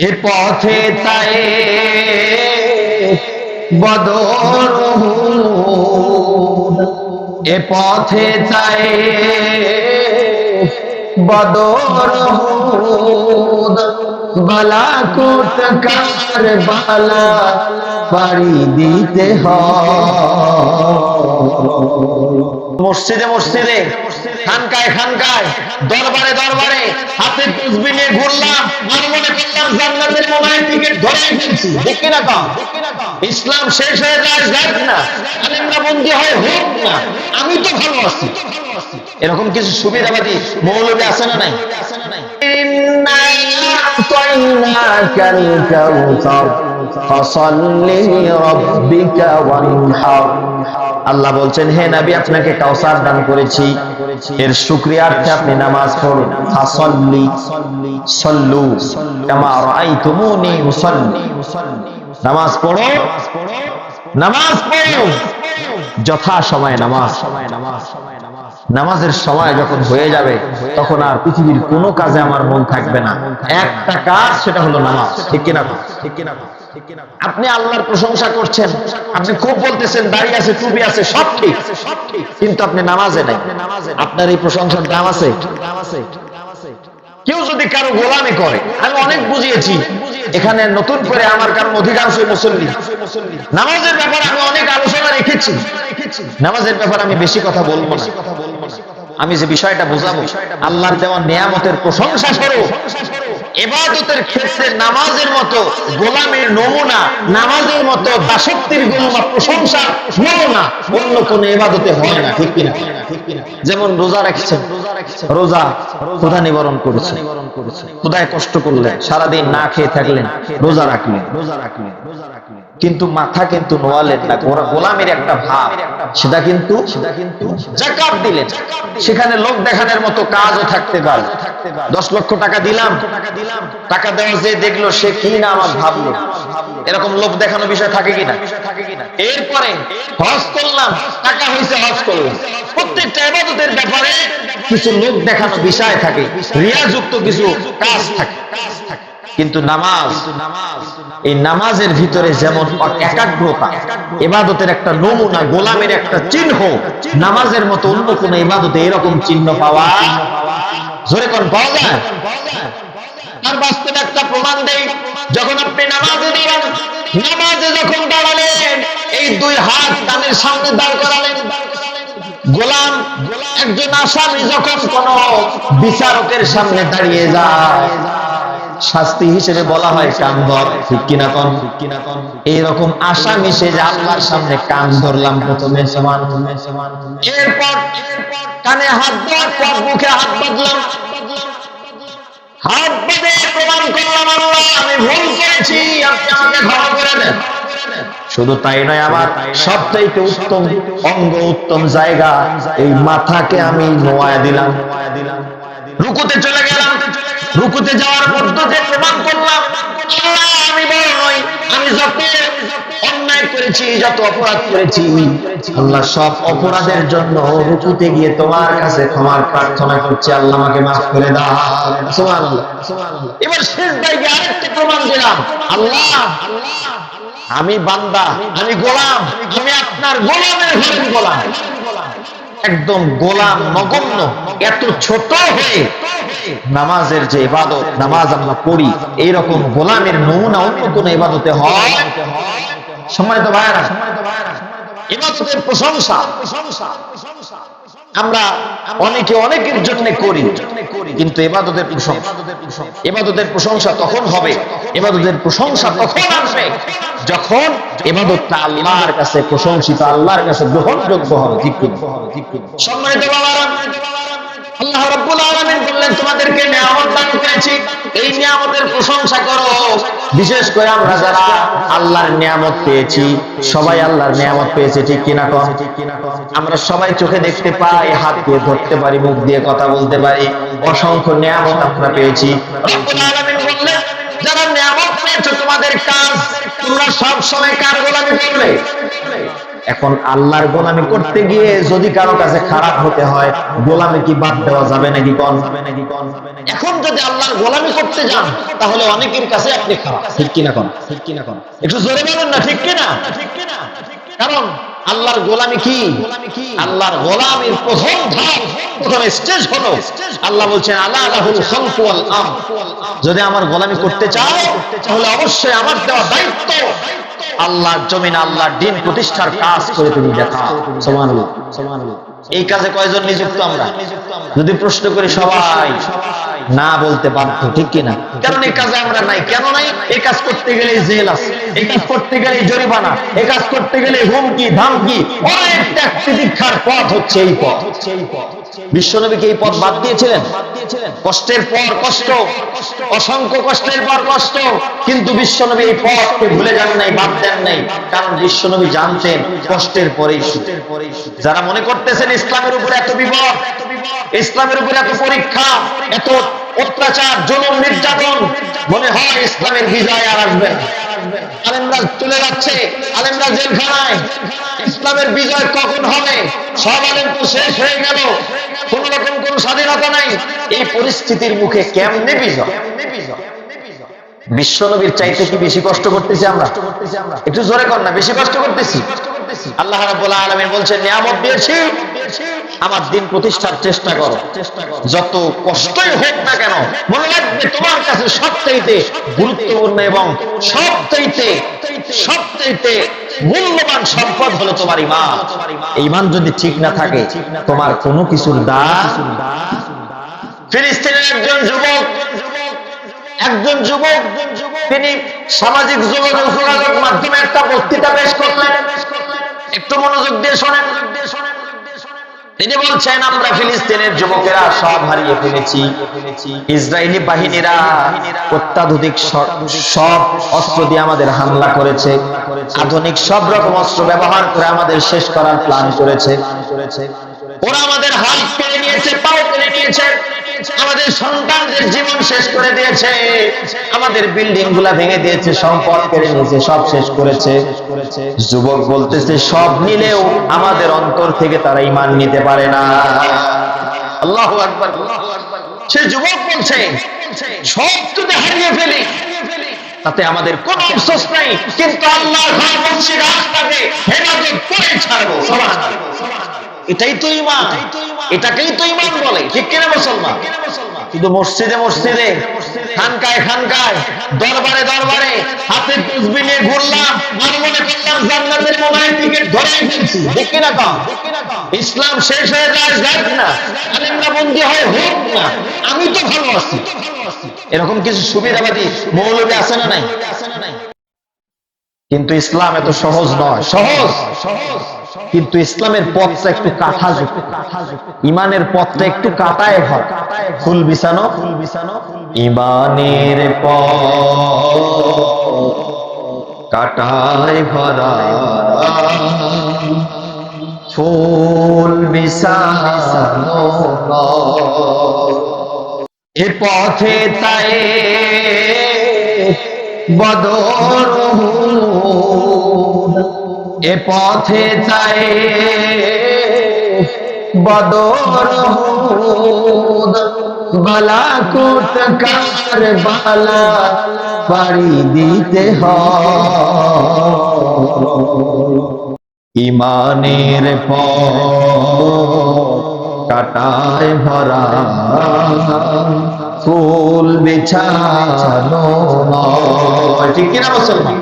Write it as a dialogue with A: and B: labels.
A: এ পথে তাই বদর এ পথে তাই বদর বালা কোটকার বালা পাড়ি দিতে মসজিদে মসজিদে, খানকায় খানকায়, দরবারে দরবারে হাতে তুসবি নিয়ে ঘুরলাম, আর মনে করলাম মোবাইল টিকিট ধরে ফেলছি। দেখি না ইসলাম শেষ হয়ে যায়, যাক না। আলেমরা বন্দী হয়, হোক না। আমি তো ভালো আছি এরকম কিছু সুবিধাবাদী মৌলবী আছে না নাই? أعطيناك الكوثر فصل لربك وانحر আল্লাহ বলছেন হে নবী আপনাকে কাউসার দান করেছি এর শুকরিয়ার্থে আপনি নামাজ পড়ুন ফাসল্লি সল্লু কামা রাআইতুমুনি উসাল্লি নামাজ পড়ো নামাজ পড়ো যথা সময় নামাজ। নামাজের সময় যখন হয়ে যাবে, তখন আর পৃথিবীর কোনো কাজে আমার মন থাকবে না। একটা কাজ, সেটা হলো নামাজ। ঠিক কিনা ঠিক কিনা আপনি আল্লাহর প্রশংসা করছেন, আপনি খুব বলতেছেন, দাড়ি আছে, টুপি আছে, সব ঠিক। কিন্তু আপনি নামাজে নাই। আপনার এই প্রশংসার দাম আছে। কেউ যদি কারও গোলামি করে, আমি অনেক বুঝিয়েছি, এখানে নতুন করে আমার কারণ অধিকাংশ মুসল্লি। নামাজের ব্যাপারে আমি অনেক আলোচনা রেখেছি। নামাজের ব্যাপারে আমি বেশি কথা বলব আমি যে বিষয়টা বোঝাবো, আল্লাহর দেওয়া নিয়ামতের প্রশংসা করো এবাদতের ক্ষেত্রে নামাজের মতো গোলামের নমুনা, নামাজের মতো দাসক্তির নমুনা প্রশংসা নমুনা অন্য কোন এবাদতে হয় না, ঠিক কিনা? যেমন রোজা রাখছেন, রোজা ক্ষুধা নিবারণ করেছে ক্ষুধায় কষ্ট করলেন, সারাদিন না খেয়ে থাকলেন, রোজা রাখলেন রোজা রাখলেন রোজা রাখলেন কিন্তু মাথা কিন্তু নোয়ালেন না, গোরা গোলামের একটা ভাব সেটা কিন্তু সেটা কিন্তু জাকাত দিলেন। সেখানে লোক দেখানোর মতো কাজও থাকতে পারে। দশ লক্ষ টাকা দিলাম টাকা দেওয়া যে দেখল সে কি না আমার ভাবলো। এরকম লোক দেখানো বিষয় থাকে কিনা? এরপরে হজ করলাম, টাকা হয়েছে হজ করলাম। প্রত্যেকটা এবাদতের ব্যাপারে কিছু দেখানো বিষয় থাকে কিছু কাজ থাকে। কিন্তু নামাজ, এই নামাজের ভিতরে যেমন একাগ্রতা একটা নমুনা, গোলামের একটা চিহ্ন, নামাজের মতো অন্য কোন ইবাদতে এরকম চিহ্ন পাওয়া, জোরে কোন পাওয়া যায়? আর বাস্তবে একটা প্রমাণ দেই, যখন আপনি নামাজে দাঁড়ান, নামাজে যখন দাঁড়ালেন, এই দুই হাত কানের সামনে দাঁড় করালেন। গোলাম, একজন আসামি যখন কোন বিচারকের সামনে দাঁড়িয়ে যায়, শাস্তি হিসেবে বলা হয় কান ধর ঠিক কিনা কন? কিনা কন এইরকম আসামি সে যে আল্লাহর সামনে কান ধরলাম প্রথমে সমান, এরপর কানে হাত দেওয়ার পর মুখে হাত বাঁধলাম হাত প্রমাণ করলাম আল্লাহ, আমি ভুল করেছি, আপনি আমাকে ক্ষমা করে দেন। শুধু তাই নয়, আমার সবচাইতে উত্তম অঙ্গ, উত্তম জায়গা, এই মাথাকে আমি নোয়া দিলাম। রুকুতে চলে গেলাম। রুকুতে যাওয়ার পদ্ধতি প্রমাণ করলাম। আমি বড় নই, আমি যত করেছি, যত অপরাধ করেছি। আল্লাহ, সব অপরাধের জন্য রুকুতে গিয়ে তোমার কাছে ক্ষমার প্রার্থনা করছি। আল্লাহ, আমাকে মাফ করে দাও। সুবহানাল্লাহ। এবার শেষ দায়কে আরেকটা প্রমাণ দিলাম। আল্লাহ, আমি বান্দা, আমি গোলাম, আমি আপনার গোলামের ঘরের গোলাম। একদম গোলাম, নগণ্য, এত ছোট হয়ে নামাজের যে ইবাদত, নামাজ আমরা পড়ি, এইরকম গোলামের নমুনা অন্য কোন ইবাদতে হয়? সম্মানিত ভাইরা ইবাদতের প্রশংসা আমরা অনেকে অনেকের জন্য করি, কিন্তু এবাদতের প্রশংসা। এবাদতের প্রশংসা তখন হবে এবাদতের প্রশংসা তখন আসবে, যখন এবাদতটা আল্লাহর কাছে প্রশংসিত, আল্লাহর কাছে গ্রহণযোগ্য হবে সম্মানিত আল্লাহ রাব্বুল আলামিন বললেন, তোমাদেরকে নিয়ামত দান করেছি। এই নিয়ামতের প্রশংসা করো। বিশেষ করে আমরা যারা আল্লাহর নিয়ামত পেয়েছি, সবাই আল্লাহর নিয়ামত পেয়েছে, ঠিক কিনা কম আমরা সবাই চোখে দেখতে পাই, হাত দিয়ে ধরতে পারি, মুখ দিয়ে কথা বলতে পারি। অসংখ্য নিয়ামত আমরা পেয়েছি। যারা নিয়ামত পেয়েছ তোমাদের কাজ, তোমরা সব সময় কার গোলামি করবে? এখন আল্লাহর গোলামি করতে গিয়ে যদি কারও কাছে খারাপ হতে হয়, গোলামি কি বাদ দেওয়া যাবে নাকি কন? এখন যদি আল্লাহর গোলামি করতে যান, তাহলে অনেকের কাছে আপনি খারাপ। ঠিক কিনা কন? ঠিক কিনা কন? একটু জোরে বলুন না, ঠিক কিনা? ঠিক কিনা কারণ আল্লাহর গোলামি কি? আল্লাহর গোলামির প্রথম ধাপ, প্রথম স্টেজ হলো, আল্লাহ বলছেন আল্লাহ আল্লাহুল খালকু ওয়াল আমর যদি আমার গোলামি করতে চাও, তাহলে অবশ্যই আমার দেওয়া দায়িত্ব আল্লাহর জমিন আল্লাহর দিন প্রতিষ্ঠার কাজ করে তুমি সুবহানাল্লাহ সুবহানাল্লাহ। এই কাজে কয়জন নিযুক্ত আমরা? যদি প্রশ্ন করি সবাই, না বলতে বাধ্য, ঠিক কিনা? কারণ এই কাজে আমরা নাই? কেন নাই? এই কাজ করতে গেলে জেল আছে, এই কাজ করতে গেলে জরিমানা, এই কাজ করতে গেলে হুমকি, ধামকি অনেক ত্যাগ প্রতীক্ষার পথ হচ্ছে এই পথ। বিশ্বনবীকে এই পথ বাদ দিয়েছিলেন। কষ্টের পর কষ্ট, অসংখ্য কষ্টের পর কষ্ট, কিন্তু বিশ্বনবী এই পথকে ভুলে যান নাই, বাদ দেন নাই। কারণ বিশ্বনবী জানতেন কষ্টের পরেই যারা মনে করতেছেন ইসলামের উপরে এত বিপদ, ইসলামের উপরে এত পরীক্ষা, এত অত্যাচার জনম নির্যাতন, মনে হয় ইসলামের বিজয় আর আসবে না। আলেমরা চলে যাচ্ছে। আলেমরা জেলখানায়। ইসলামের বিজয় কখন হবে? সব আলেম তো শেষ হয়ে গেল। কোন রকম কোন স্বাধীনতা নাই। এই পরিস্থিতির মুখে কেমনে বিজয়? বিশ্বনবীর চাইতে কি বেশি কষ্ট করতেছি আমরা? একটু জোরে কর না, বেশি কষ্ট করতেছি। আল্লাহ রাব্বুল আলামিন বলছেন, নিয়ামত দিয়েছি। আমার দিন প্রতিষ্ঠার চেষ্টা করো। যত কষ্টই হোক না কেন, মনে রাখবে তোমার কাছে সবচাইতে গুরুত্বপূর্ণ এবং সবচাইতে সবচাইতে মূল্যবান সম্পদ হলো তোমার ইমান ইমান যদি ঠিক না থাকে, তোমার কোনো কিছুর দাম। ফিলিস্তিনের একজন যুবক একজন যুবক, তিনি সামাজিক যোগাযোগ যোগাযোগ মাধ্যমে একটা বক্তৃতা পেশ করলেন। একটু মনোযোগ দিয়ে শোনেন। তিনি বলছেন, আমরা ফিলিস্তিনের যুবকেরা সব হারিয়ে ফেলেছি। ইসরায়েলি বাহিনীরা অত্যাধুনিক সব অস্ত্র দিয়ে আমাদের হামলা করেছে। আধুনিক সব রকম অস্ত্র ব্যবহার করে আমাদের শেষ করার প্ল্যান করেছে। ওরা আমাদের হাত কেড়ে নিয়েছে, পাও কেড়ে নিয়েছে। আমাদের সন্তানদের জীবন শেষ করে দিয়েছে। আমাদের বিল্ডিংগুলা ভেঙে দিয়েছে সম্পদ কেড়ে নিয়েছে, সব শেষ করেছে। যুবক বলতেছে, সব নিলেও আমাদের অন্তর থেকে তারা ইমান নিতে পারে না। আল্লাহ আকবার সে যুবক বলছে, সব যদি হারিয়ে ফেলি, তাতে আমাদের কোনো আফসোস নাই, কিন্তু আল্লাহ আস্তাকে হেফাজত করে ছাড়বো। সুবহানাল্লাহ। এটাই তো ইমান এটাকেই তো ইমান বলে। ঠিক কিনা মুসলমান? কিন্তু মসজিদে মসজিদে খানকায় খানকায় দরবারে দরবারে হাতে তসবি নিয়ে ঘুরলাম আর মনে করলাম জান্নাতের মোবাইল টিকিট ধরে ফেলছি। ঠিক কিনা কম ইসলাম শেষ হয়ে যায় যাক না আলেমরা বন্দী হয় হোক না? আমি তো ভালো আছি এরকম কিছু সুবিধাবাদী মৌলবী আছে না নাই? কিন্তু ইসলাম এত সহজ নয়। সহজ। সহজ। কিন্তু ইসলামের পথটা একটু কাঠা ইমানের পথটা একটু কাটায় হয় ফুল বিছানো ফুল বিছানো। ইমানের পথ কাটায় ভরা। ফুল বিছানো এ পথে তাই বদর। এ পথে চাই বদর হুদ। বালাকুট কার বালা পাড়ি দিতে হয় ইমানের কাটায় ভরা, ফুল বিছানো। ঠিক কিনা মুসলমান